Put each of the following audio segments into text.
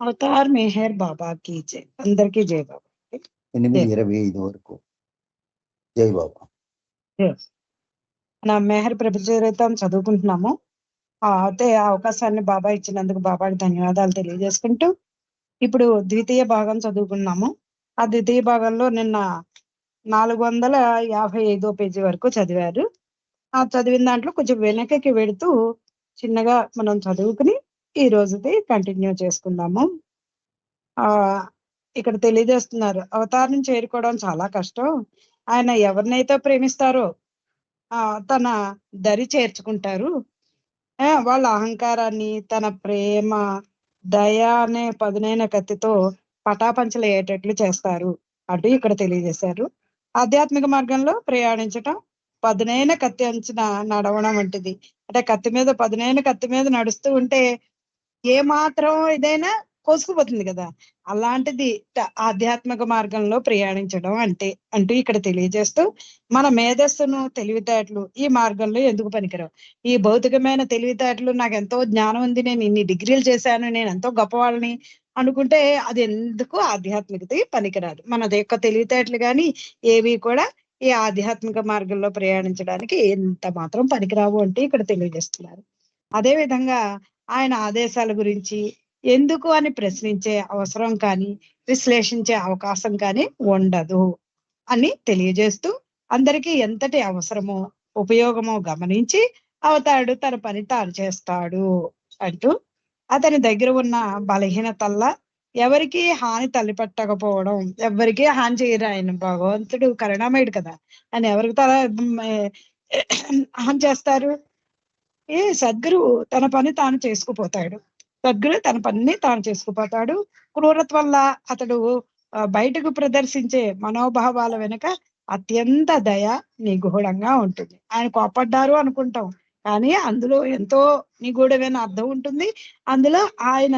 Avatar Meher బాబాకి జై అందరికీ జై బాబా ఎనిమిది. ఇరవై ఐదు వరకు జై బాబా నా మెహర్ ప్రపంచం చదువుకుంటున్నాము అయితే ఆ అవకాశాన్ని బాబా ఇచ్చినందుకు బాబాకి ధన్యవాదాలు తెలియజేసుకుంటూ ఇప్పుడు ద్వితీయ భాగం చదువుకున్నాము ఆ ద్వితీయ భాగంలో నిన్న నాలుగు వందల యాభై ఐదో పేజీ వరకు చదివారు ఆ చదివిన దాంట్లో కొంచెం వెనకకి వెడుతూ చిన్నగా మనం చదువుకుని ఈ రోజుది కంటిన్యూ చేసుకుందాము. ఆ ఇక్కడ తెలియజేస్తున్నారు అవతారం చేరుకోవడం చాలా కష్టం. ఆయన ఎవరినైతే ప్రేమిస్తారో ఆ తన దరి చేర్చుకుంటారు. ఆ, వాళ్ళ అహంకారాన్ని తన ప్రేమ దయ అనే పదునైన కత్తితో పటాపంచలయ్యేటట్లు చేస్తారు. అటు ఇక్కడ తెలియజేశారు. ఆధ్యాత్మిక మార్గంలో ప్రయాణించటం పదునైన కత్తి అంచిన నడవడం వంటిది. అంటే కత్తి మీద పదునైన కత్తి మీద నడుస్తూ ఉంటే ఏ మాత్రం ఇదైనా కోసుకుపోతుంది కదా. అలాంటిది ఆధ్యాత్మిక మార్గంలో ప్రయాణించడం అంటే అంటూ ఇక్కడ తెలియజేస్తూ మన మేధస్సును తెలివితేటలు ఈ మార్గంలో ఎందుకు పనికిరావు? ఈ భౌతికమైన తెలివితేటలు నాకు ఎంతో జ్ఞానం ఉంది నేను ఇన్ని డిగ్రీలు చేశాను నేను ఎంతో గొప్పవాళ్ళని అనుకుంటే అది ఎందుకు ఆధ్యాత్మికత పనికిరాదు? మన యొక్క తెలివితేటలు కానీ ఏవి కూడా ఈ ఆధ్యాత్మిక మార్గంలో ప్రయాణించడానికి ఎంత మాత్రం పనికిరావు అంటే ఇక్కడ తెలియజేస్తున్నారు. అదే విధంగా ఆయన ఆదేశాల గురించి ఎందుకు అని ప్రశ్నించే అవసరం కానీ విశ్లేషించే అవకాశం కానీ ఉండదు అని తెలియజేస్తూ అందరికీ ఎంతటి అవసరమో ఉపయోగమో గమనించి అవతాడు తన పని తాను చేస్తాడు అంటూ అతని దగ్గర ఉన్న బలహీనతల్లా ఎవరికి హాని తలపెట్టకపోవడం ఎవరికి హాని చేయరు ఆయన భగవంతుడు కరుణామయుడు కదా. ఆయన ఎవరికి తల హాని చేస్తారు? ఏ సద్గురు తన పని తాను చేసుకుపోతాడు. సద్గురు తన పనిని తాను చేసుకుపోతాడు. క్రూరత వల్ల అతడు బయటకు ప్రదర్శించే మనోభావాల వెనుక అత్యంత దయ నిగూఢంగా ఉంటుంది. ఆయన కోపడ్డారు అనుకుంటాం. కానీ అందులో ఎంతో నిగూఢమైన అర్థం ఉంటుంది. అందులో ఆయన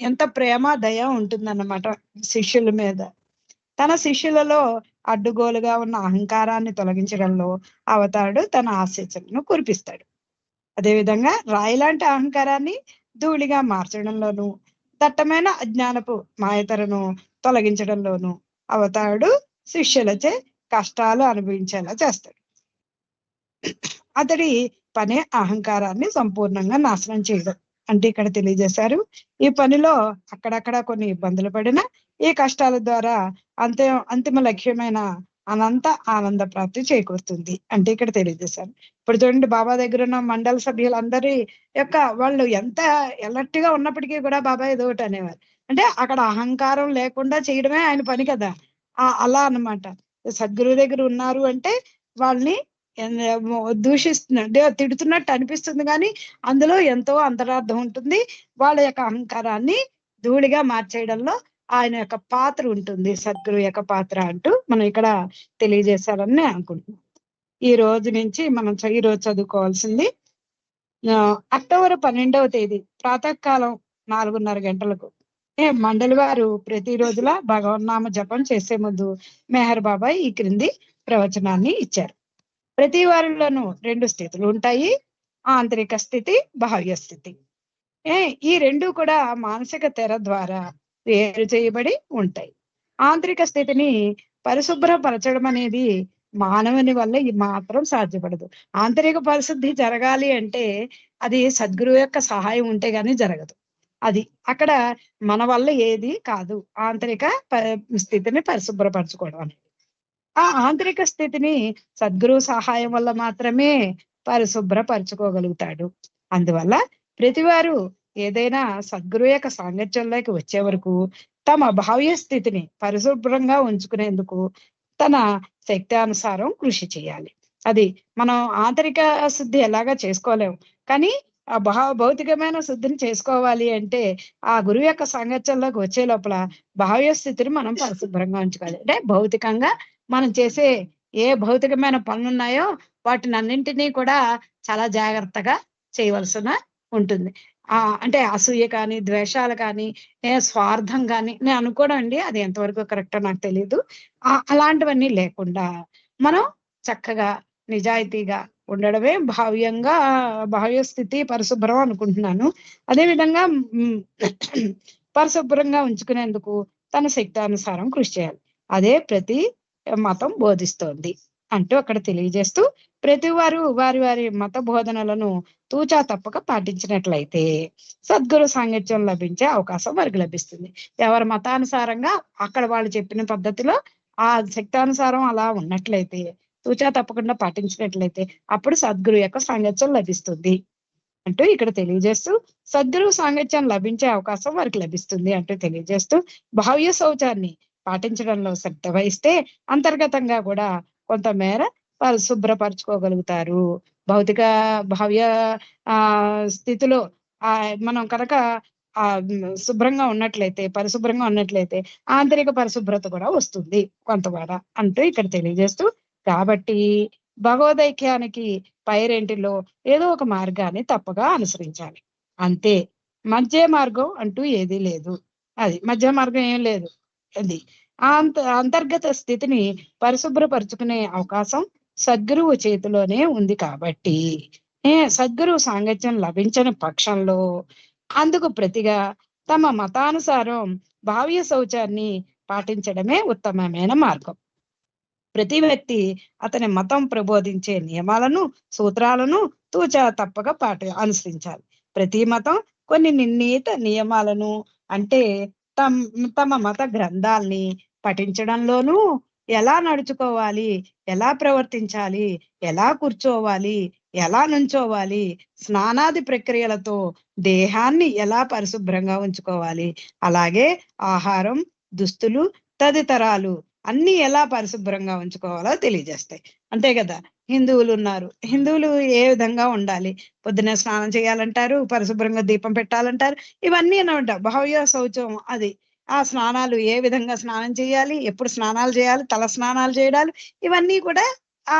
ఎంత ప్రేమ దయ ఉంటుందన్నమాట శిష్యుల మీద. తన శిష్యులలో అడ్డుగోలుగా ఉన్న అహంకారాన్ని తొలగించడంలో అవతారుడు తన ఆశీస్సులను కురిపిస్తాడు. అదేవిధంగా రాయి లాంటి అహంకారాన్ని ధూళిగా మార్చడంలోను దట్టమైన అజ్ఞానపు మాయతరను తొలగించడంలోను అవతారుడు శిష్యులచే కష్టాలు అనుభవించేలా చేస్తాడు. అతడి పనే అహంకారాన్ని సంపూర్ణంగా నాశనం చేయడం. అంటే ఇక్కడ తెలియజేశారు ఈ పనిలో అక్కడక్కడ కొన్ని ఇబ్బందులు పడిన ఈ కష్టాల ద్వారా అంతే అంతిమ లక్ష్యమైన అనంత ఆనంద ప్రాప్తి చేకూరుతుంది. అంటే ఇక్కడ తెలియజేశారు. ఇప్పుడు చూడండి బాబా దగ్గర ఉన్న మండల సభ్యులందరి యొక్క వాళ్ళు ఎంత ఎలర్ట్గా ఉన్నప్పటికీ కూడా బాబా ఏదో ఒకటి అనేవారు. అంటే అక్కడ అహంకారం లేకుండా చేయడమే ఆయన పని కదా. ఆ అలా అన్నమాట. సద్గురువు దగ్గర ఉన్నారు అంటే వాళ్ళని ఎన్- దూషిస్తున్నట్టు తిడుతున్నట్టు అనిపిస్తుంది కానీ అందులో ఎంతో అంతరార్థం ఉంటుంది. వాళ్ళ యొక్క అహంకారాన్ని ధూళిగా మార్చేయడంలో ఆయన యొక్క పాత్ర ఉంటుంది. సద్గురు యొక్క పాత్ర అంటూ మనం ఇక్కడ తెలియజేశారని అనుకుంటున్నాం. ఈ రోజు నుంచి మనం ఈ రోజు చదువుకోవాల్సింది. ఆ, అక్టోబర్ పన్నెండవ తేదీ ప్రాతకాలం నాలుగున్నర గంటలకు. ఏ మండలి వారు ప్రతి రోజులా భగవన్నామ జపం చేసే ముందు మెహర్ బాబాయ్ ఈ క్రింది ప్రవచనాన్ని ఇచ్చారు. ప్రతి వారిలోనూ రెండు స్థితులు ఉంటాయి. ఆంతరిక స్థితి బాహ్య స్థితి. ఏ ఈ రెండు కూడా మానసిక తెర ద్వారా వేరు చేయబడి ఉంటాయి. ఆంతరిక స్థితిని పరిశుభ్రపరచడం అనేది మానవుని వల్ల ఈ మాత్రం సాధ్యపడదు. ఆంతరిక పరిశుద్ధి జరగాలి అంటే అది సద్గురువు యొక్క సహాయం ఉంటే గానీ జరగదు. అది అక్కడ మన వల్ల ఏది కాదు. ఆంతరిక స్థితిని పరిశుభ్రపరచుకోవడం అనేది. ఆ ఆంతరిక స్థితిని సద్గురువు సహాయం వల్ల మాత్రమే పరిశుభ్రపరచుకోగలుగుతాడు. అందువల్ల ప్రతివారు ఏదైనా సద్గురు యొక్క సాంగత్యంలోకి వచ్చే వరకు తమ భావ్య స్థితిని పరిశుభ్రంగా ఉంచుకునేందుకు తన శక్తానుసారం కృషి చేయాలి. అది మనం ఆంతరిక శుద్ధి ఎలాగా చేసుకోలేము కానీ ఆ భా భౌతికమైన శుద్ధిని చేసుకోవాలి అంటే ఆ గురువు యొక్క సాంగత్యంలోకి వచ్చే లోపల భావ్య స్థితిని మనం పరిశుభ్రంగా ఉంచుకోవాలి. అంటే భౌతికంగా మనం చేసే ఏ భౌతికమైన పనులు ఉన్నాయో వాటిని అన్నింటినీ కూడా చాలా జాగ్రత్తగా చేయవలసిన ఉంటుంది. ఆ అంటే అసూయ కానీ ద్వేషాలు కానీ స్వార్థం కానీ నేను అనుకోవడం అండి. అది ఎంతవరకు కరెక్టో నాకు తెలియదు అలాంటివన్నీ లేకుండా మనం చక్కగా నిజాయితీగా ఉండడమే భావ్యంగా భావ్య స్థితి పరిశుభ్రం అనుకుంటున్నాను. అదే విధంగా పరిశుభ్రంగా ఉంచుకునేందుకు తన శక్తానుసారం కృషి చేయాలి. అదే ప్రతి మతం బోధిస్తోంది. అంటూ అక్కడ తెలియజేస్తూ ప్రతి వారు వారి వారి మత బోధనలను తూచా తప్పక పాటించినట్లయితే సద్గురు సాంగత్యం లభించే అవకాశం వారికి లభిస్తుంది. ఎవరి మతానుసారంగా అక్కడ వాళ్ళు చెప్పిన పద్ధతిలో ఆ శక్తానుసారం అలా ఉన్నట్లయితే తూచా తప్పకుండా పాటించినట్లయితే అప్పుడు సద్గురు యొక్క సాంగత్యం లభిస్తుంది అంటూ ఇక్కడ తెలియజేస్తూ సద్గురు సాంగత్యం లభించే అవకాశం వారికి లభిస్తుంది అంటూ తెలియజేస్తూ భావ్య శౌచాన్ని పాటించడంలో శ్రద్ధ వహిస్తే అంతర్గతంగా కూడా కొంతమేర వారు శుభ్రపరచుకోగలుగుతారు. భౌతిక భావ్య ఆ స్థితిలో ఆ మనం కనుక ఆ శుభ్రంగా ఉన్నట్లయితే పరిశుభ్రంగా ఉన్నట్లయితే ఆంతరిక పరిశుభ్రత కూడా వస్తుంది. కొంతవాడ అంటూ ఇక్కడ తెలియజేస్తూ కాబట్టి భగవదైక్యానికి పైరెంటిలో ఏదో ఒక మార్గాన్ని తప్పగా అనుసరించాలి. అంతే. మధ్య మార్గం అంటూ ఏదీ లేదు. అది మధ్య మార్గం ఏం లేదు. అది ఆ అంత అంతర్గత స్థితిని పరిశుభ్రపరుచుకునే అవకాశం సద్గురువు చేతిలోనే ఉంది కాబట్టి. సద్గురువు సాంగత్యం లభించని పక్షంలో అందుకు ప్రతిగా తమ మతానుసారం భావ్య శౌచాన్ని పాటించడమే ఉత్తమమైన మార్గం. ప్రతి వ్యక్తి అతని మతం ప్రబోధించే నియమాలను సూత్రాలను తూచా తప్పక పాటి అనుసరించాలి. ప్రతి మతం కొన్ని నిర్ణీత నియమాలను అంటే తమ తమ మత గ్రంథాల్ని పఠించడంలోనూ ఎలా నడుచుకోవాలి ఎలా ప్రవర్తించాలి ఎలా కూర్చోవాలి ఎలా నుంచోవాలి స్నానాది ప్రక్రియలతో దేహాన్ని ఎలా పరిశుభ్రంగా ఉంచుకోవాలి అలాగే ఆహారం దుస్తులు తదితరాలు అన్ని ఎలా పరిశుభ్రంగా ఉంచుకోవాలో తెలియజేస్తాయి. అంతే కదా? హిందువులు ఉన్నారు. హిందువులు ఏ విధంగా ఉండాలి? పొద్దున స్నానం చేయాలంటారు పరిశుభ్రంగా దీపం పెట్టాలంటారు ఇవన్నీ అనమాట. భావ్య శౌచం అది. ఆ స్నానాలు ఏ విధంగా స్నానం చేయాలి? ఎప్పుడు స్నానాలు చేయాలి? తల స్నానాలు చేయడాలు? ఇవన్నీ కూడా ఆ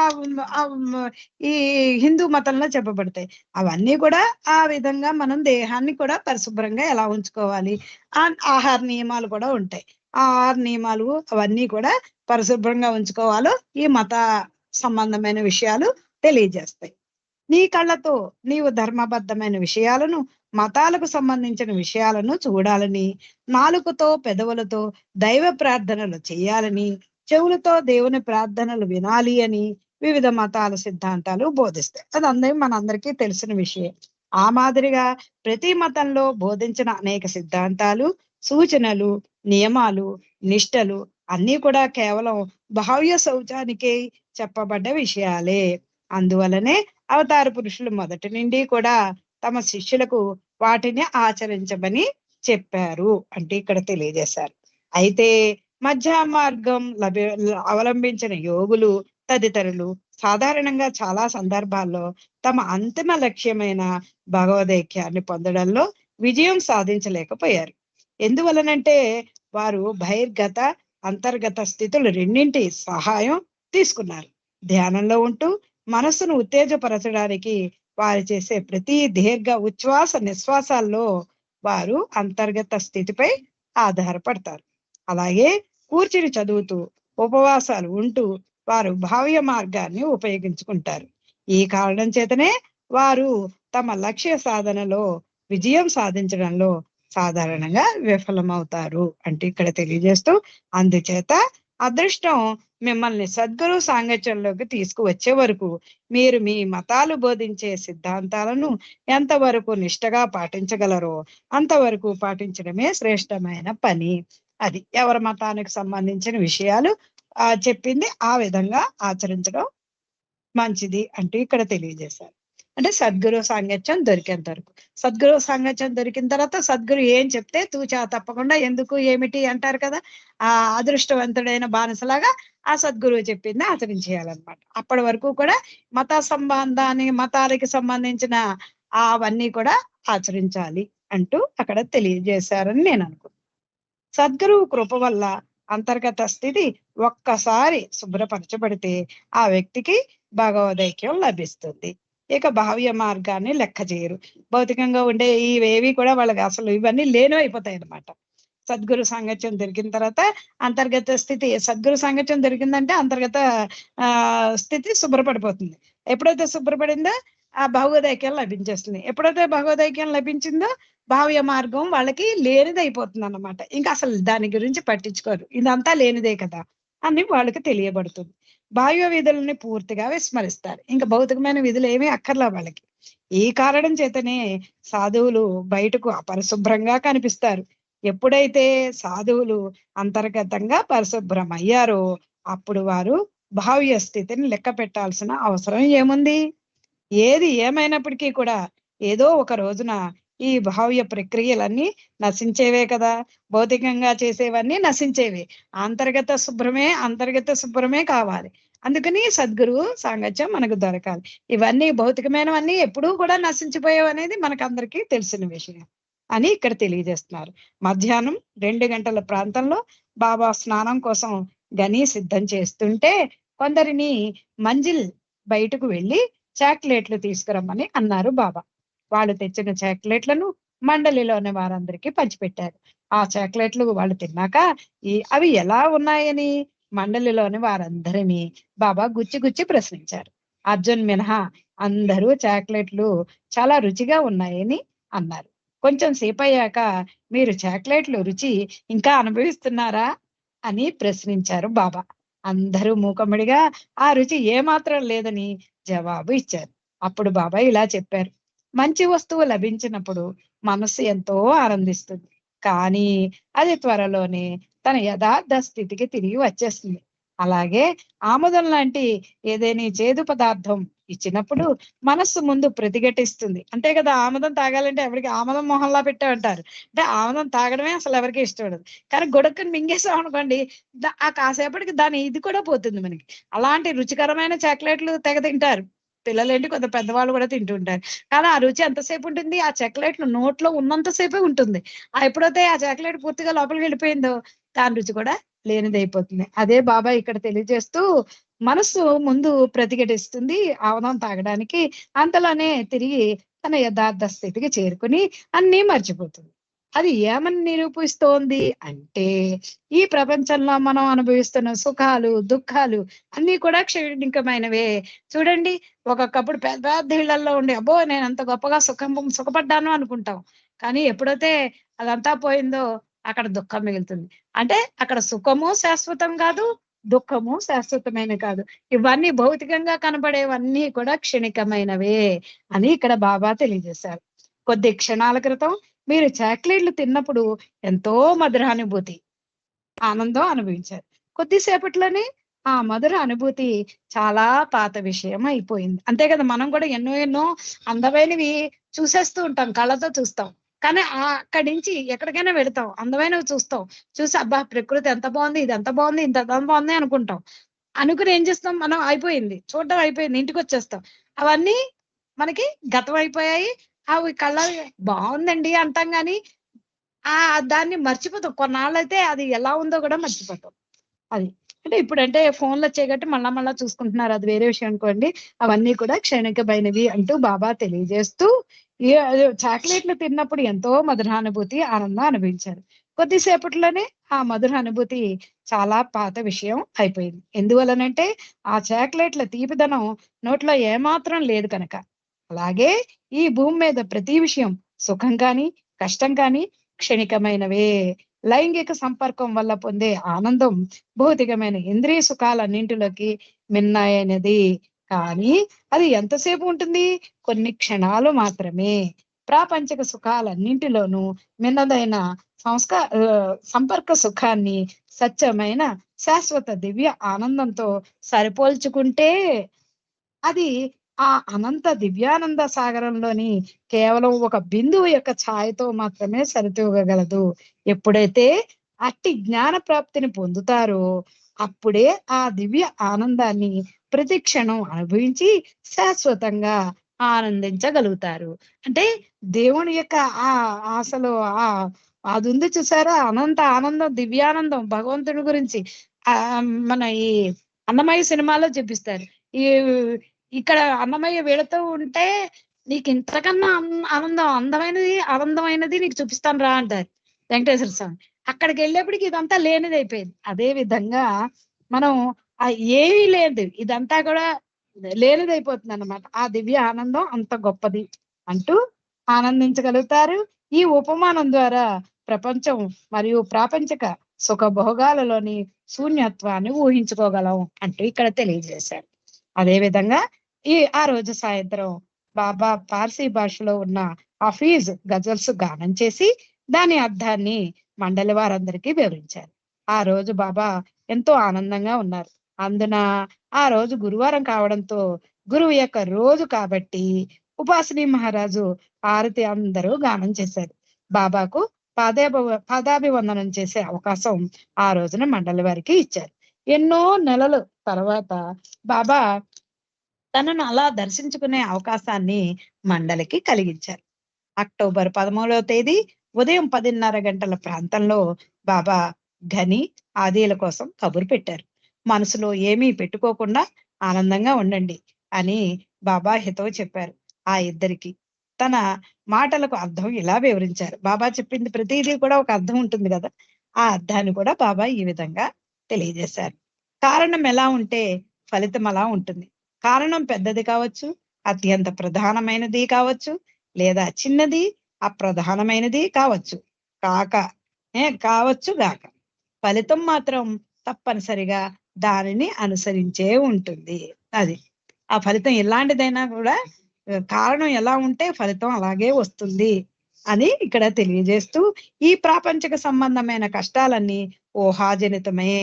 ఈ హిందూ మతంలో చెప్పబడతాయి. అవన్నీ కూడా ఆ విధంగా మనం దేహాన్ని కూడా పరిశుభ్రంగా ఎలా ఉంచుకోవాలి? ఆ ఆహార నియమాలు కూడా ఉంటాయి. ఆ ఆహార నియమాలు అవన్నీ కూడా పరిశుభ్రంగా ఉంచుకోవాలో ఈ మత సంబంధమైన విషయాలు తెలియజేస్తాయి. నీ కళ్ళతో నీవు ధర్మబద్ధమైన విషయాలను మతాలకు సంబంధించిన విషయాలను చూడాలని నాలుకతో పెదవులతో దైవ ప్రార్థనలు చేయాలని చెవులతో దేవుని ప్రార్థనలు వినాలి అని వివిధ మతాల సిద్ధాంతాలు బోధిస్తాయి. అది అందరి మనందరికీ తెలిసిన విషయం. ఆ మాదిరిగా ప్రతి మతంలో బోధించిన అనేక సిద్ధాంతాలు సూచనలు నియమాలు నిష్టలు అన్నీ కూడా కేవలం భావ్య శౌచానికే చెప్పబడ్డ విషయాలే. అందువలనే అవతార పురుషులు మొదటి నుండి కూడా తమ శిష్యులకు వాటిని ఆచరించమని చెప్పారు అంటే ఇక్కడ తెలియజేశారు. అయితే మధ్య మార్గం లభి అవలంబించిన యోగులు తదితరులు సాధారణంగా చాలా సందర్భాల్లో తమ అంతిమ లక్ష్యమైన భగవదైక్యాన్ని పొందడంలో విజయం సాధించలేకపోయారు. ఎందువలనంటే వారు బహిర్గత అంతర్గత స్థితులు రెండింటి సహాయం తీసుకున్నారు. ధ్యానంలో ఉంటూ మనస్సును ఉత్తేజపరచడానికి వారు చేసే ప్రతి దీర్ఘ ఉచ్ఛ్వాస నిశ్వాసాల్లో వారు అంతర్గత స్థితిపై ఆధారపడతారు. అలాగే కూర్చుని చదువుతూ ఉపవాసాలు ఉంటూ వారు భావ్య మార్గాన్ని ఉపయోగించుకుంటారు. ఈ కారణం చేతనే వారు తమ లక్ష్య సాధనలో విజయం సాధించడంలో సాధారణంగా విఫలమవుతారు అంటే ఇక్కడ తెలియజేస్తూ అందుచేత అదృష్టం మిమ్మల్ని సద్గురు సాంగత్యంలోకి తీసుకువచ్చే వరకు మీరు మీ మతాలు బోధించే సిద్ధాంతాలను ఎంతవరకు నిష్టగా పాటించగలరో అంతవరకు పాటించడమే శ్రేష్టమైన పని. అది ఎవరి మతానికి సంబంధించిన విషయాలు ఆ చెప్పింది ఆ విధంగా ఆచరించడం మంచిది అంటూ ఇక్కడ తెలియజేశారు. అంటే సద్గురు సాంగత్యం దొరికేంత వరకు. సద్గురు సాంగత్యం దొరికిన తర్వాత సద్గురు ఏం చెప్తే తూచా తప్పకుండా ఎందుకు ఏమిటి అంటారు కదా ఆ అదృష్టవంతుడైన బానిసలాగా ఆ సద్గురువు చెప్పింది ఆచరించేయాలన్నమాట అప్పటి వరకు కూడా మత సంబంధాన్ని మతాలకి సంబంధించిన అవన్నీ కూడా ఆచరించాలి అంటూ అక్కడ తెలియజేశారని నేను అనుకుంటున్నాను. సద్గురువు కృప వల్ల అంతర్గత స్థితి ఒక్కసారి శుభ్రపరచబడితే ఆ వ్యక్తికి భగవదైక్యం లభిస్తుంది. ఇక భావ్య మార్గాన్ని లెక్క చేయరు. భౌతికంగా ఉండే ఇవేవి కూడా వాళ్ళకి అసలు ఇవన్నీ లేనో అయిపోతాయి అనమాట సద్గురు సాంగత్యం దొరికిన తర్వాత అంతర్గత స్థితి సద్గురు సాంగత్యం దొరికిందంటే అంతర్గత ఆ స్థితి శుభ్రపడిపోతుంది. ఎప్పుడైతే శుభ్రపడిందో ఆ భగవదైక్యం లభించేస్తుంది. ఎప్పుడైతే భగవదైక్యం లభించిందో భావ్య మార్గం వాళ్ళకి లేనిదైపోతుంది అన్నమాట. ఇంకా అసలు దాని గురించి పట్టించుకోరు. ఇదంతా లేనిదే కదా. అని వాళ్ళకి తెలియబడుతుంది. బాహ్య విధులని పూర్తిగా విస్మరిస్తారు. ఇంకా భౌతికమైన విధులు ఏమీ అక్కర్లా వాళ్ళకి. ఈ కారణం చేతనే సాధువులు బయటకు అపరిశుభ్రంగా కనిపిస్తారు. ఎప్పుడైతే సాధువులు అంతర్గతంగా పరిశుభ్రం అయ్యారో అప్పుడు వారు భావ్య స్థితిని లెక్క పెట్టాల్సిన అవసరం ఏముంది? ఏది ఏమైనప్పటికీ కూడా ఏదో ఒక రోజున ఈ భావ్య ప్రక్రియలన్నీ నశించేవే కదా. భౌతికంగా చేసేవన్నీ నశించేవే. అంతర్గత శుభ్రమే అంతర్గత శుభ్రమే కావాలి. అందుకని సద్గురువు సాంగత్యం మనకు దొరకాలి. ఇవన్నీ భౌతికమైనవన్నీ ఎప్పుడూ కూడా నశించిపోయావు అనేది మనకందరికీ తెలిసిన విషయం అని ఇక్కడ తెలియజేస్తున్నారు. మధ్యాహ్నం రెండు గంటల ప్రాంతంలో బాబా స్నానం కోసం గని సిద్ధం చేస్తుంటే కొందరిని మంజిల్ బయటకు వెళ్ళి చాక్లెట్లు తీసుకురమ్మని అన్నారు బాబా. వాళ్ళు తెచ్చిన చాక్లెట్లను మండలిలోని వారందరికీ పంచిపెట్టారు. ఆ చాక్లెట్లు వాళ్ళు తిన్నాక ఈ అవి ఎలా ఉన్నాయని మండలిలోని వారందరినీ బాబా గుచ్చి గుచ్చి ప్రశ్నించారు. అర్జున్ మినహా అందరూ చాక్లెట్లు చాలా రుచిగా ఉన్నాయని అన్నారు. కొంచెం సేపు అయ్యాక మీరు చాక్లెట్లు రుచి ఇంకా అనుభవిస్తున్నారా? అని ప్రశ్నించారు బాబా. అందరూ మూకమ్మడిగా ఆ రుచి ఏమాత్రం లేదని జవాబు ఇచ్చారు. అప్పుడు బాబా ఇలా చెప్పారు. మంచి వస్తువు లభించినప్పుడు మనస్సు ఎంతో ఆనందిస్తుంది. కానీ అది త్వరలోనే తన యథార్థ స్థితికి తిరిగి వచ్చేస్తుంది. అలాగే ఆముదం లాంటి ఏదైనా చేదు పదార్థం ఇచ్చినప్పుడు మనస్సు ముందు ప్రతిఘటిస్తుంది. అంతే కదా ఆముదం తాగాలంటే ఎవరికి ఆముదం మొహంలా పెట్టామంటారు అంటే ఆముదం తాగడమే అసలు ఎవరికి ఇష్టం ఉండదు. కానీ గొడక్కని మింగేసాం అనుకోండి ఆ కాసేపటికి దాని ఇది కూడా పోతుంది మనకి. అలాంటి రుచికరమైన చాక్లెట్లు తెగ తింటారు. పిల్లలేంటి? కొంత పెద్దవాళ్ళు కూడా తింటుంటారు. కానీ ఆ రుచి ఎంతసేపు ఉంటుంది? ఆ చాక్లెట్ నోట్లో ఉన్నంతసేపే ఉంటుంది. ఆ ఎప్పుడైతే ఆ చాక్లెట్ పూర్తిగా లోపలికి వెళ్ళిపోయిందో దాని రుచి కూడా లేనిదైపోతుంది అదే బాబా ఇక్కడ తెలియజేస్తూ మనస్సు ముందు ప్రతిఘటిస్తుంది ఆవదం తాగడానికి. అంతలోనే తిరిగి తన యథార్థ స్థితికి చేరుకుని అన్నీ మర్చిపోతుంది. అది ఏమని నిరూపిస్తోంది? అంటే ఈ ప్రపంచంలో మనం అనుభవిస్తున్న సుఖాలు దుఃఖాలు అన్నీ కూడా క్షణికమైనవే. చూడండి ఒక్కొక్కప్పుడు పెద్ద పెద్ద ఇళ్ళలో ఉండి అబ్బో నేను అంత గొప్పగా సుఖం సుఖపడ్డాను అనుకుంటాం. కానీ ఎప్పుడైతే అదంతా పోయిందో అక్కడ దుఃఖం మిగులుతుంది. అంటే అక్కడ సుఖము శాశ్వతం కాదు దుఃఖము శాశ్వతమైన కాదు. ఇవన్నీ భౌతికంగా కనబడేవన్నీ కూడా క్షణికమైనవే అని ఇక్కడ బాబా తెలియజేశారు. కొద్ది క్షణాల క్రితం మీరు చాక్లెట్లు తిన్నప్పుడు ఎంతో మధురానుభూతి ఆనందం అనుభవించారు. కొద్దిసేపట్లోనే ఆ మధుర అనుభూతి చాలా పాత విషయం అయిపోయింది. అంతే కదా మనం కూడా ఎన్నో ఎన్నో అందమైనవి చూసేస్తూ ఉంటాం కళ్ళతో చూస్తాం. కానీ అక్కడి నుంచి ఎక్కడికైనా వెళతాం అందమైనవి చూస్తాం. చూసి అబ్బా ప్రకృతి ఎంత బాగుంది ఇది ఎంత బాగుంది ఇంత ఎంత బాగుంది అనుకుంటాం. అనుకుని ఏం చేస్తాం మనం అయిపోయింది చూడడం అయిపోయింది ఇంటికి వచ్చేస్తాం అవన్నీ మనకి గతం అయిపోయాయి అవి కళ్ళ బాగుందండి అంటాం కానీ ఆ దాన్ని మర్చిపోతాం. కొన్నాళ్ళైతే అది ఎలా ఉందో కూడా మర్చిపోతాం. అది. అంటే ఇప్పుడంటే ఫోన్లు వచ్చాయి కాబట్టి మళ్ళా మళ్ళా చూసుకుంటున్నారు. అది వేరే విషయం అనుకోండి. అవన్నీ కూడా క్షణికమైనవి అంటూ బాబా తెలియజేస్తూ చాక్లెట్లు తిన్నప్పుడు ఎంతో మధురానుభూతి ఆనందం అనిపించారు కొద్దిసేపట్లోనే ఆ మధుర అనుభూతి చాలా పాత విషయం అయిపోయింది. ఎందువలనంటే ఆ చాక్లెట్ల తీపిదనం నోట్లో ఏమాత్రం లేదు కనుక. అలాగే ఈ భూమి మీద ప్రతి విషయం సుఖం కాని కష్టం కాని క్షణికమైనవే. లైంగిక సంపర్కం వల్ల పొందే ఆనందం భౌతికమైన ఇంద్రియ సుఖాలన్నింటిలోకి మిన్నాయనది. కానీ అది ఎంతసేపు ఉంటుంది? కొన్ని క్షణాలు మాత్రమే. ప్రాపంచిక సుఖాలన్నింటిలోనూ మిన్నదైన సంస్కార సంపర్క సుఖాన్ని సత్యమైన శాశ్వత దివ్య ఆనందంతో సరిపోల్చుకుంటే అది ఆ అనంత దివ్యానంద సాగరంలోని కేవలం ఒక బిందువు యొక్క ఛాయతో మాత్రమే సరితూగగలదు. ఎప్పుడైతే అట్టి జ్ఞాన ప్రాప్తిని పొందుతారో అప్పుడే ఆ దివ్య ఆనందాన్ని ప్రతి క్షణం అనుభవించి శాశ్వతంగా ఆనందించగలుగుతారు. అంటే దేవుని యొక్క ఆ ఆశలో ఆ అది ఉంది చూసారా? అనంత ఆనందం దివ్యానందం భగవంతుడి గురించి ఆ మన ఈ అన్నమయ్య సినిమాలో చూపిస్తారు. ఈ ఇక్కడ అన్నమయ్య వీళ్ళతో ఉంటే నీకు ఇంతకన్నా ఆనందం అందమైనది ఆనందమైనది నీకు చూపిస్తాను రా అంటారు వెంకటేశ్వర స్వామి. అక్కడికి వెళ్ళేప్పటికి ఇదంతా లేనిది అయిపోయింది. అదే విధంగా మనం ఆ ఏమీ లేదు. ఇదంతా కూడా లేనిదైపోతుంది అన్నమాట. ఆ దివ్య ఆనందం అంత గొప్పది అంటూ ఆనందించగలుగుతారు. ఈ ఉపమానం ద్వారా ప్రపంచం మరియు ప్రాపంచిక సుఖ భోగాలలోని శూన్యత్వాన్ని ఊహించుకోగలం అంటూ ఇక్కడ తెలియజేశారు. అదే విధంగా ఈ ఆ రోజు సాయంత్రం బాబా పార్సీ భాషలో ఉన్న హఫీజ్ గజల్స్ గానం చేసి దాని అర్థాన్ని మండలి వారందరికీ వివరించారు. ఆ రోజు బాబా ఎంతో ఆనందంగా ఉన్నారు. అందున ఆ రోజు గురువారం కావడంతో గురువు యొక్క రోజు కాబట్టి ఉపాసని మహారాజు హారతి అందరూ గానం చేశారు. బాబాకు పాదాభి పాదాభివందనం చేసే అవకాశం ఆ రోజున మండలి వారికి ఇచ్చారు. ఎన్నో నెలలు తర్వాత బాబా తనను అలా దర్శించుకునే అవకాశాన్ని మండలికి కలిగించారు. అక్టోబర్ పదమూడవ తేదీ ఉదయం పదిన్నర గంటల ప్రాంతంలో బాబా ఘని ఆదీల కోసం కబురు పెట్టారు. మనసులో ఏమీ పెట్టుకోకుండా ఆనందంగా ఉండండి అని బాబా హితవు చెప్పారు. ఆ ఇద్దరికి తన మాటలకు అర్థం ఇలా వివరించారు. బాబా చెప్పింది ప్రతిదీ కూడా ఒక అర్థం ఉంటుంది కదా. ఆ అర్థాన్ని కూడా బాబా ఈ విధంగా తెలియజేశారు. కారణం ఎలా ఉంటే ఫలితం అలా ఉంటుంది. కారణం పెద్దది కావచ్చు అత్యంత ప్రధానమైనది కావచ్చు లేదా చిన్నది అప్రధానమైనది కావచ్చు. కాక ఏ కావచ్చు గాక. ఫలితం మాత్రం తప్పనిసరిగా దానిని అనుసరించే ఉంటుంది. అది. ఆ ఫలితం ఎలాంటిదైనా కూడా కారణం ఎలా ఉంటే ఫలితం అలాగే వస్తుంది అని ఇక్కడ తెలియజేస్తూ ఈ ప్రాపంచిక సంబంధమైన కష్టాలన్నీ ఊహాజనితమే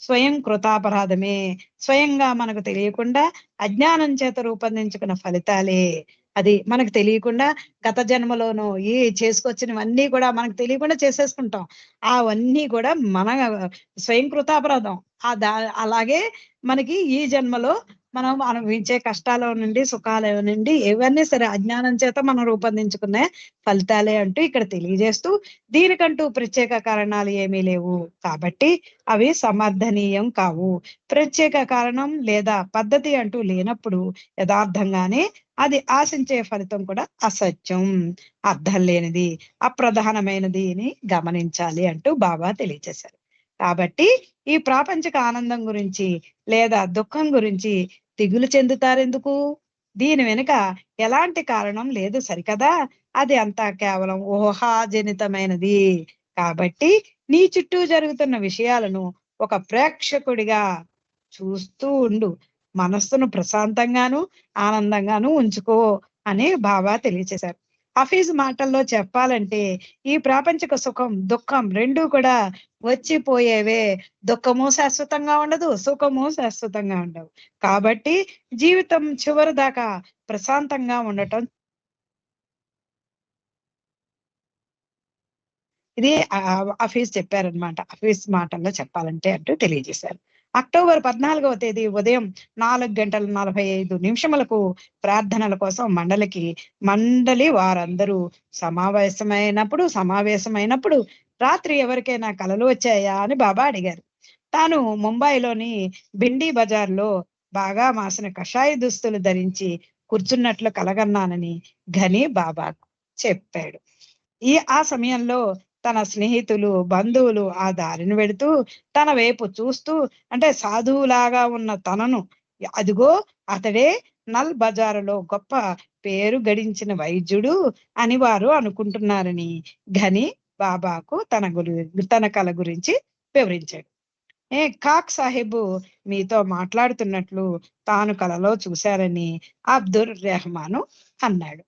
స్వయం కృతాపరాధమే. స్వయంగా మనకు తెలియకుండా అజ్ఞానం చేత రూపొందించుకున్న ఫలితాలే. అది మనకు తెలియకుండా గత జన్మలోనూ ఏ చేసుకొచ్చినవన్నీ కూడా మనకు తెలియకుండా చేసేసుకుంటాం. అవన్నీ కూడా మన స్వయం కృతాపరాధం. ఆ దా అలాగే మనకి ఈ జన్మలో మనం అనుభవించే కష్టాల నుండి సుఖాల నుండి ఇవన్నీ సరే అజ్ఞానం చేత మనం రూపొందించుకునే ఫలితాలే అంటూ ఇక్కడ తెలియజేస్తూ దీనికంటూ ప్రత్యేక కారణాలు ఏమీ లేవు. కాబట్టి అవి సమర్థనీయం కావు. ప్రత్యేక కారణం లేదా పద్ధతి అంటూ లేనప్పుడు యథార్థంగానే అది ఆశించే ఫలితం కూడా అసత్యం. అర్థం లేనిది అప్రధానమైనది అని గమనించాలి అంటూ బాబా తెలియజేశారు. కాబట్టి ఈ ప్రాపంచిక ఆనందం గురించి లేదా దుఃఖం గురించి దిగులు చెందుతారెందుకు? దీని వెనుక ఎలాంటి కారణం లేదు సరికదా? అది అంతా కేవలం ఊహాజనితమైనది. కాబట్టి నీ చుట్టూ జరుగుతున్న విషయాలను ఒక ప్రేక్షకుడిగా చూస్తూ ఉండు. మనస్సును ప్రశాంతంగాను ఆనందంగాను ఉంచుకో అని బాబా తెలియచేశారు. హఫీజ్ మాటల్లో చెప్పాలంటే ఈ ప్రాపంచిక సుఖం దుఃఖం రెండూ కూడా వచ్చిపోయేవే. దుఃఖము శాశ్వతంగా ఉండదు సుఖము శాశ్వతంగా ఉండవు. కాబట్టి జీవితం చివరి దాకా ప్రశాంతంగా ఉండటం ఇది హఫీజ్ చెప్పారనమాట హఫీజ్ మాటల్లో చెప్పాలంటే అంటూ తెలియజేశారు. అక్టోబర్ పద్నాలుగవ తేదీ ఉదయం నాలుగు గంటల నలభై ఐదు నిమిషములకు ప్రార్థనల కోసం మండలికి మండలి వారందరూ సమావేశమైనప్పుడు సమావేశమైనప్పుడు రాత్రి ఎవరికైనా కలలు వచ్చాయా అని బాబా అడిగారు. తాను ముంబైలోని బిండి బజార్లో బాగా మాసిన కషాయ దుస్తులు ధరించి కూర్చున్నట్లు కలగన్నానని ఘని బాబాకు చెప్పాడు. ఈ ఆ సమయంలో తన స్నేహితులు బంధువులు ఆ దారిని వెడుతూ తన వైపు చూస్తూ అంటే సాధువులాగా ఉన్న తనను అదిగో అతడే నల్ బజారులో గొప్ప పేరు గడించిన వైద్యుడు అని వారు అనుకుంటున్నారని ఘని బాబాకు తన గురి తన కళ గురించి వివరించాడు. ఏ కాక్ సాహెబు మీతో మాట్లాడుతున్నట్లు తాను కలలో చూశారని అబ్దుల్ రెహమాను అన్నాడు.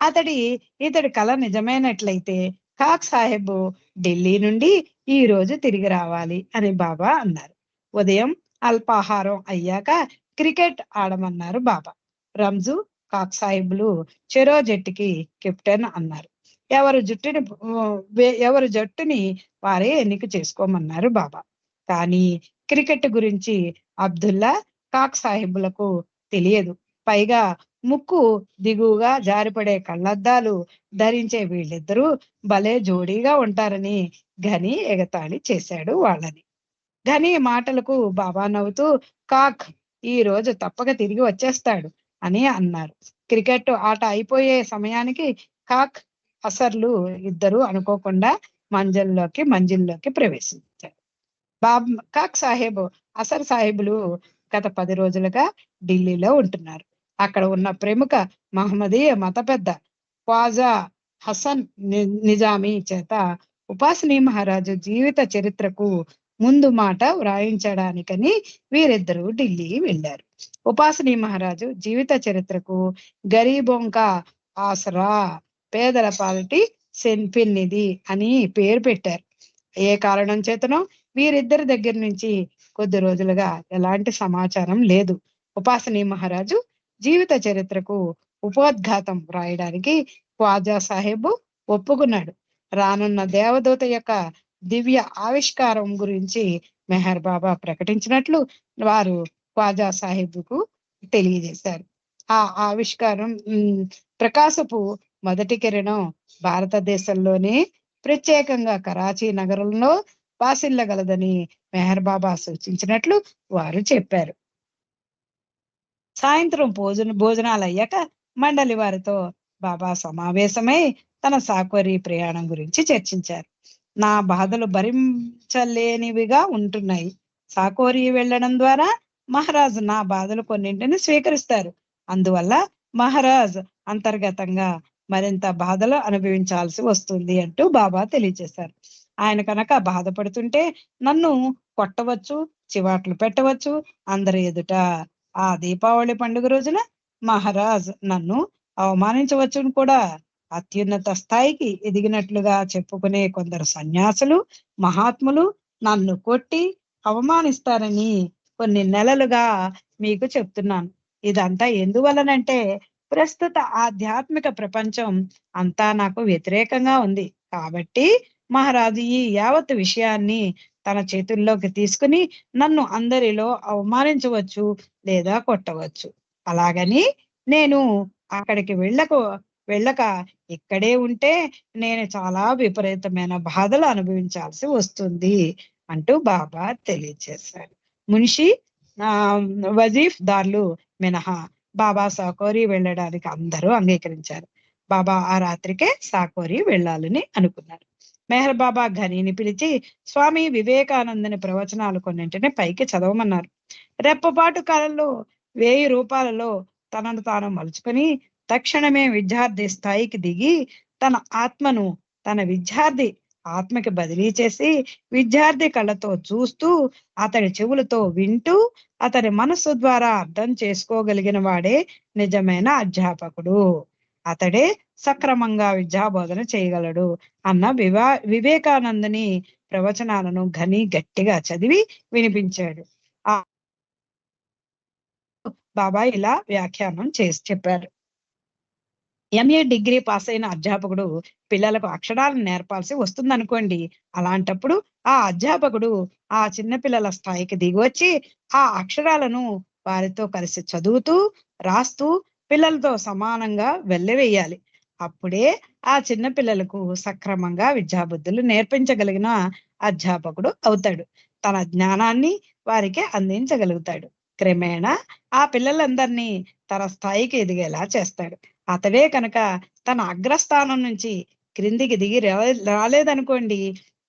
అతడి ఇతడి కళ నిజమైనట్లయితే కాక్ సాహెబ్ ఢిల్లీ నుండి ఈ రోజు తిరిగి రావాలి అని బాబా అన్నారు. ఉదయం అల్పాహారం అయ్యాక క్రికెట్ ఆడమన్నారు బాబా. రంజు కాక్ సాహెబ్లు చెరో జట్టుకి కెప్టెన్ అన్నారు. ఎవరు జట్టుని ఎవరు జట్టుని వారే ఎన్నిక చేసుకోమన్నారు బాబా. కానీ క్రికెట్ గురించి అబ్దుల్లా కాక్ సాహెబులకు తెలియదు. పైగా ముక్కు దిగువగా జారిపడే కళ్ళద్దాలు ధరించే వీళ్ళిద్దరూ భలే జోడీగా ఉంటారని ఘని ఎగతాళి చేశాడు వాళ్ళని. ఘని మాటలకు బాబా నవ్వుతూ కాక్ ఈ రోజు తప్పక తిరిగి వచ్చేస్తాడు అని అన్నారు. క్రికెట్ ఆట అయిపోయే సమయానికి కాక్ అసర్లు ఇద్దరు అనుకోకుండా మంజల్లోకి మంజిల్లోకి ప్రవేశించారు. బాబ్ కాక్ సాహెబ్ అసర్ సాహెబులు గత పది రోజులుగా ఢిల్లీలో ఉంటున్నారు. అక్కడ ఉన్న ప్రముఖ మహమ్మదీయ మత పెద్ద ఖ్వాజా హసన్ నిజామీ చేత ఉపాసనీ మహారాజు జీవిత చరిత్రకు ముందు మాట వ్రాయించడానికని వీరిద్దరూ ఢిల్లీ వెళ్ళారు. ఉపాసనీ మహారాజు జీవిత చరిత్రకు గరీబొంకా ఆసరా పేదల పాలిటి సెన్పిన్నిది అని పేరు పెట్టారు. ఏ కారణం చేతనో వీరిద్దరి దగ్గర నుంచి కొద్ది రోజులుగా ఎలాంటి సమాచారం లేదు. ఉపాసనీ మహారాజు జీవిత చరిత్రకు ఉపోద్ఘాతం రాయడానికి ఖ్వాజా సాహెబ్ ఒప్పుకున్నాడు. రానున్న దేవదూత యొక్క దివ్య ఆవిష్కారం గురించి మెహర్ బాబా ప్రకటించినట్లు వారు ఖ్వాజా సాహెబ్కు తెలియజేశారు. ఆ ఆవిష్కారం ప్రకాశపు మొదటి కిరణం భారతదేశంలోనే ప్రత్యేకంగా కరాచీ నగరంలో వాసిల్లగలదని మెహర్ బాబా సూచించినట్లు వారు చెప్పారు. సాయంత్రం భోజన భోజనాలు అయ్యాక మండలి వారితో బాబా సమావేశమై తన సాకోరి ప్రయాణం గురించి చర్చించారు. నా బాధలు భరించలేనివిగా ఉంటున్నాయి. సాకోరి వెళ్ళడం ద్వారా మహారాజ్ నా బాధలు కొన్నింటిని స్వీకరిస్తారు. అందువల్ల మహారాజ్ అంతర్గతంగా మరింత బాధలు అనుభవించాల్సి వస్తుంది అంటూ బాబా తెలియజేశారు. ఆయన కనుక బాధపడుతుంటే నన్ను కొట్టవచ్చు చివాట్లు పెట్టవచ్చు అందరి ఎదుట ఆ దీపావళి పండుగ రోజున మహారాజ్ నన్ను అవమానించవచ్చును కూడా. అత్యున్నత స్థాయికి ఎదిగినట్లుగా చెప్పుకునే కొందరు సన్యాసులు మహాత్ములు నన్ను కొట్టి అవమానిస్తారని కొన్ని నెలలుగా మీకు చెప్తున్నాను. ఇదంతా ఎందువలనంటే ప్రస్తుత ఆధ్యాత్మిక ప్రపంచం అంతా నాకు వ్యతిరేకంగా ఉంది. కాబట్టి మహారాజు ఈ యావత్ విషయాన్ని తన చేతుల్లోకి తీసుకుని నన్ను అందరిలో అవమానించవచ్చు లేదా కొట్టవచ్చు. అలాగని నేను అక్కడికి వెళ్ళకు వెళ్ళక ఇక్కడే ఉంటే నేను చాలా విపరీతమైన బాధలు అనుభవించాల్సి వస్తుంది అంటూ బాబా తెలియజేశారు. మున్షి ఆ వజీఫ్ దార్లు మినహా బాబా సాకోరి వెళ్ళడానికి అందరూ అంగీకరించారు. బాబా ఆ రాత్రికే సాకోరి వెళ్ళాలని అనుకున్నారు. మెహర్ బాబా ఘనీని పిలిచి స్వామి వివేకానందని ప్రవచనాలు కొన్నింటిని పైకి చదవమన్నారు. రెప్పపాటు కాలంలో వేయి రూపాయలలో తనను తాను మలుచుకొని తక్షణమే విద్యార్థి స్థాయికి దిగి తన ఆత్మను తన విద్యార్థి ఆత్మకి బదిలీ చేసి విద్యార్థి కళ్ళతో చూస్తూ అతడి చెవులతో వింటూ అతని మనస్సు ద్వారా అర్థం చేసుకోగలిగిన వాడే నిజమైన అధ్యాపకుడు. అతడే సక్రమంగా విద్యాబోధన చేయగలడు అన్న వివా వివేకానందని ప్రవచనాలను ఘని గట్టిగా చదివి వినిపించాడు. ఆ బాబా ఇలా వ్యాఖ్యానం చేసి చెప్పారు. ఎంఏ డిగ్రీ పాస్ అయిన అధ్యాపకుడు పిల్లలకు అక్షరాలను నేర్పాల్సి వస్తుందనుకోండి అలాంటప్పుడు ఆ అధ్యాపకుడు ఆ చిన్న పిల్లల స్థాయికి దిగివచ్చి ఆ అక్షరాలను వారితో కలిసి చదువుతూ రాస్తూ పిల్లలతో సమానంగా వెళ్ళవేయాలి అప్పుడే ఆ చిన్న పిల్లలకు సక్రమంగా విద్యాబుద్ధులు నేర్పించగలిగిన అధ్యాపకుడు అవుతాడు. తన జ్ఞానాన్ని వారికి అందించగలుగుతాడు. క్రమేణా ఆ పిల్లలందరినీ తన స్థాయికి ఎదిగేలా చేస్తాడు. అతడే కనుక తన అగ్రస్థానం నుంచి క్రిందికి దిగి రాలేదనుకోండి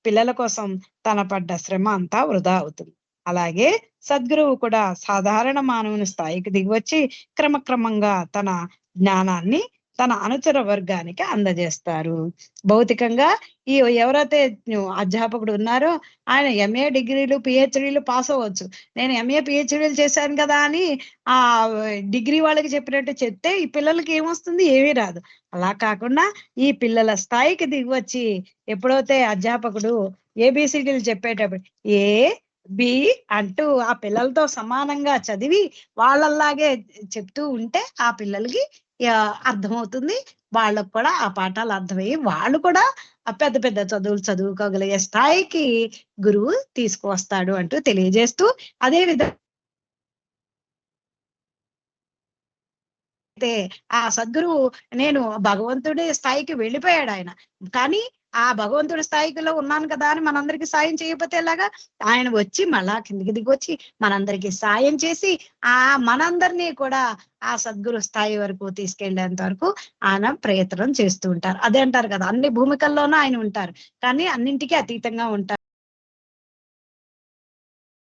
పిల్లల కోసం తన పడ్డ శ్రమ అంతా వృధా అవుతుంది. అలాగే సద్గురువు కూడా సాధారణ మానవుని స్థాయికి దిగివచ్చి క్రమక్రమంగా తన జ్ఞానాన్ని తన అనుచర వర్గానికి అందజేస్తారు. భౌతికంగా ఈ ఎవరైతే అధ్యాపకుడు ఉన్నారో ఆయన ఎంఏ డిగ్రీలు పిహెచ్డీలు పాస్ అవ్వచ్చు. నేను ఎంఏ పిహెచ్డీలు చేశాను కదా అని ఆ డిగ్రీ వాళ్ళకి చెప్పినట్టు చెప్తే ఈ పిల్లలకి ఏమొస్తుంది? ఏమీ రాదు. అలా కాకుండా ఈ పిల్లల స్థాయికి దిగివచ్చి ఎప్పుడైతే అధ్యాపకుడు ఏబిసిడీలు చెప్పేటప్పుడు ఏ బి అంటూ ఆ పిల్లలతో సమానంగా చదివి వాళ్ళల్లాగే చెప్తూ ఉంటే ఆ పిల్లలకి అర్థమవుతుంది. వాళ్ళకు కూడా ఆ పాఠాలు అర్థమయ్యి వాళ్ళు కూడా ఆ పెద్ద పెద్ద చదువులు చదువుకోగలిగే స్థాయికి గురువు తీసుకువస్తాడు అంటూ తెలియజేస్తూ అదే విధంగా అయితే ఆ సద్గురువు నేను భగవంతుడే స్థాయికి వెళ్ళిపోయాడు ఆయన. కానీ ఆ భగవంతుడి స్థాయికిలో ఉన్నాను కదా అని మనందరికీ సాయం చేయకపోతే ఎలాగా? ఆయన వచ్చి మళ్ళా కిందికి దిగి వచ్చి మనందరికి సాయం చేసి ఆ మనందరినీ కూడా ఆ సద్గురు స్థాయి వరకు తీసుకెళ్ళేంత వరకు ఆయన ప్రయత్నం చేస్తూ ఉంటారు. అదే అంటారు కదా అన్ని భూమికల్లోనూ ఆయన ఉంటారు. కానీ అన్నింటికీ అతీతంగా ఉంటారు.